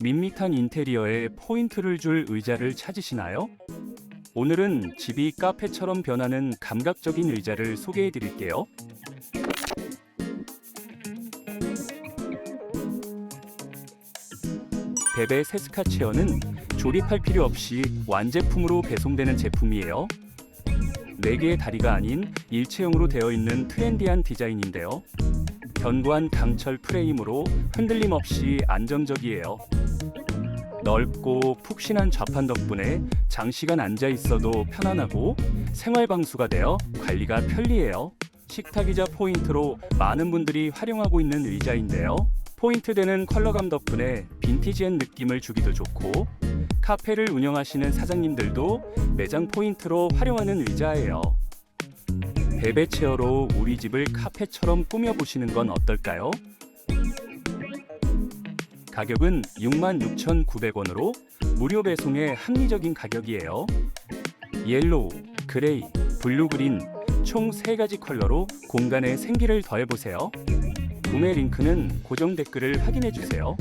밋밋한 인테리어에 포인트를 줄 의자를 찾으시나요? 오늘은 집이 카페처럼 변하는 감각적인 의자를 소개해 드릴게요. 베베 세스카 체어는 조립할 필요 없이 완제품으로 배송되는 제품이에요. 4개의 다리가 아닌 일체형으로 되어 있는 트렌디한 디자인인데요. 견고한 강철 프레임으로 흔들림 없이 안정적이에요. 넓고 푹신한 좌판 덕분에 장시간 앉아 있어도 편안하고 생활 방수가 되어 관리가 편리해요. 식탁이자 포인트로 많은 분들이 활용하고 있는 의자인데요. 포인트 되는 컬러감 덕분에 빈티지한 느낌을 주기도 좋고 카페를 운영하시는 사장님들도 매장 포인트로 활용하는 의자예요. 베베 체어로 우리 집을 카페처럼 꾸며보시는 건 어떨까요? 가격은 66,900원으로 무료 배송의 합리적인 가격이에요. 옐로우, 그레이, 블루 그린 총 3가지 컬러로 공간에 생기를 더해보세요. 구매 링크는 고정 댓글을 확인해 주세요.